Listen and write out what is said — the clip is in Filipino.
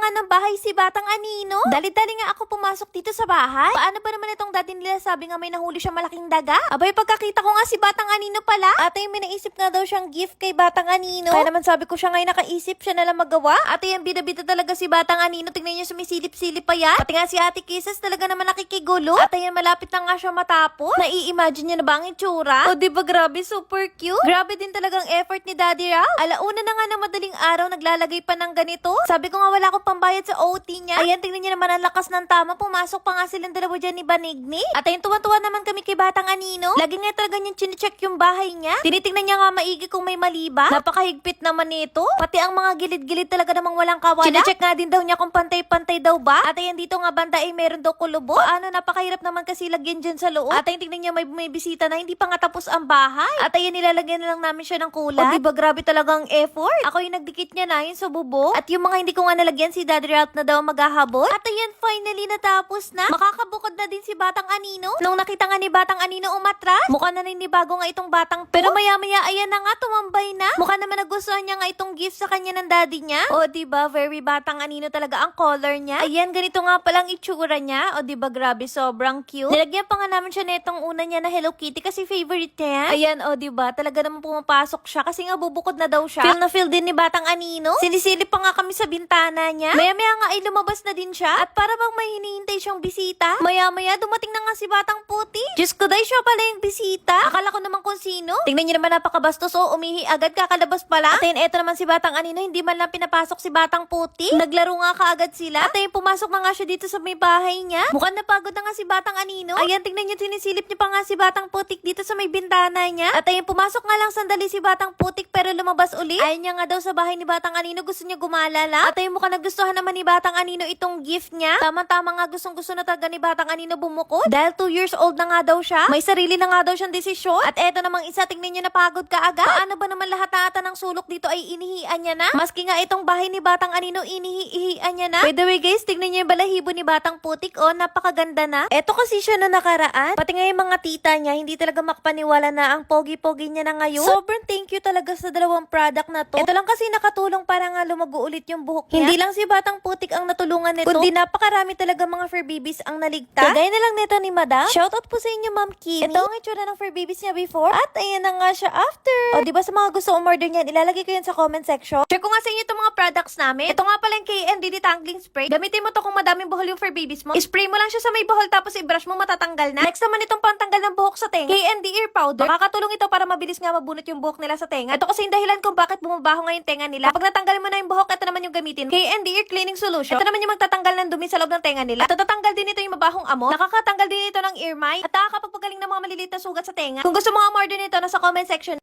nga ng bahay si Batang Anino. Dali-dali nga ako pumasok dito sa bahay. Paano ba naman itong dati nila sabi nga may nahuli siya malaking daga? Abay, pagkakita ko nga si Batang Anino pala. Ate, may naisip nga daw siyang gift kay Batang Anino. Kaya naman sabi ko siya ngayon nakaisip, siya na lang magawa. Ate, yung bida-bida talaga si Batang Anino. Tingnan niyo sumisilip-silip pa yan. Pati nga si Ate Kisses talaga naman nakikigulo. Ate, yan malapit na nga siya matapos. Nai-imagine niya na ba ang itsura? O, di ba grabe, super cute? Grabe din talagang effort ni Daddy Ralph. Alauna na nga ng madaling araw, naglalagay pa ng ganito. Sabi ko nga wala akong pambayad sa OT niya. Ayan, tingnan niyo naman ang lakas ng tama. Pumasok pa nga silang dalawa dyan ni Banigni. At ayun, tuwa-tuwa naman kami kay Batang Anino. Lagi nga talaga niyang chinecheck yung bahay niya. Tinitingnan niya nga maigi kung may mali ba. Napakahigpit naman nito. Pati ang mga gilid-gilid talaga namang walang kawala. Chinecheck nga din daw niya kung pantay-pantay daw ba. At ayan, dito nga banda ay meron daw kulubo. Ano, napakahirap naman kasi lagyan dyan sa loob. At ayun, tingnan niya may, may bisita na hindi pa nga tapos ang bahay. At ayun, nilalagyan na lang namin siya ng kulay. O, diba grabe talagang effort? Ako yung nagdikit niya na yun sa bubo. At yung mga hindi ko nga nalagyan, si Daddy Ralph na daw maghahabol. At ayan, finally natapos na. Makakabukod na din si Batang Anino. Nung nakita nga ni Batang Anino umatras, mukha na ninibago nga itong batang to. Pero maya-maya, ayan na nga, tumambay na. Mukha naman nagustuhan niya nga itong gift sa kanya ng daddy niya. O, diba, very Batang Anino talaga ang color niya. Ayan, ganito nga palang itsura niya. O, diba, grabe, sobrang cute. Nilagyan pa nga namin siya nitong una niya na Hello Kitty kasi favorite niya yan. Ayan, o, diba, talaga naman pumapasok siya kasi nga bubukod na daw siya. Feel na feel din ni Batang Anino. Sinisilip pa nga kami sa bintana niya. Maya-maya nga ay lumabas na din siya. At para bang may hinihintay siyang bisita. Maya-maya dumating na nga si Batang Puti. Diyos ko, day siya pala yung bisita. Akala ko naman kung sino. Tingnan niyo naman napakabastos. O, umihi agad kakalabas pala. At ayun, eto naman si Batang Anino. Hindi man lang pinapasok si Batang Puti. Naglaro nga kaagad sila. At ayun, pumasok na nga siya dito sa may bahay niya. Mukhang napagod na nga si Batang Anino. Ayan, tingnan niyo, sinisilip niya pa nga si Batang Putik dito sa may bintana niya. At ayun, pumasok nga lang sandali si Batang Putik pero lumabas uli. Ayun niya nga daw sa bahay ni Batang Anino. Gusto niya gumala lang. At ayun, mukhang nagustuhan naman ni Batang Anino itong gift niya. Tama-tama nga gustong gusto na talaga ni Batang Anino bumukod. Dahil 2 years old na nga daw siya. May sarili na nga daw siyang desisyon. At eto namang isa, tingnan niyo napagod ka agad. Paano ba naman lahat ata ng sulok dito ay inihian niya na? Maski nga itong bahay ni Batang Anino, inihihian niya na. By the way guys, tingnan niyo yung balahibo ni Batang Putik. Oh, napakaganda na. Eto kasi siya na nakaraan. Pati nga yung mga tita niya, hindi talaga makapaniwala na ang pogi-pogi niya na ngayon. Sobrang thank you talaga sa dalawang product na to. Ito lang kasi nakatulong para nga lumago ulit yung buhok niya. Hindi lang si Batang Putik ang natulungan nito, kundi napakarami talaga mga fur babies ang naligtas. Kagaya na lang nito ni Madam. Shoutout po sa inyo, Ma'am Kimi. Ito ang itsura ng fur babies niya before. At ayan na nga siya after. O, di ba sa mga gusto umorder niyan, ilalagay ko yan sa comment section. Share ko nga sa inyo itong mga products namin. Ito nga pala yung KND detangling spray. Gamitin mo to kung madaming buhol yung fur babies mo. Spray mo lang siya sa may buhol tapos i-brush mo matatanggal na. Next naman itong pantanggal ng buhok sa tenga. KND ear powder. Makakatulong ito para mabilis nga mabunot yung buhok nila sa tenga. Ito kasi yung dahilan kung bakit bumabaho nga yung tenga nila. Pag natanggal mo na yung buhok, ito naman yung gamitin. KND ear cleaning solution. Ito naman yung magtatanggal ng dumi sa loob ng tenga nila. At tatatanggal din ito yung mabahong amo. Nakakatanggal din ito ng ear mite. At nakakapagpagaling ng mga maliliit na sugat sa tenga. Kung gusto mo umorder nito, nasa comment section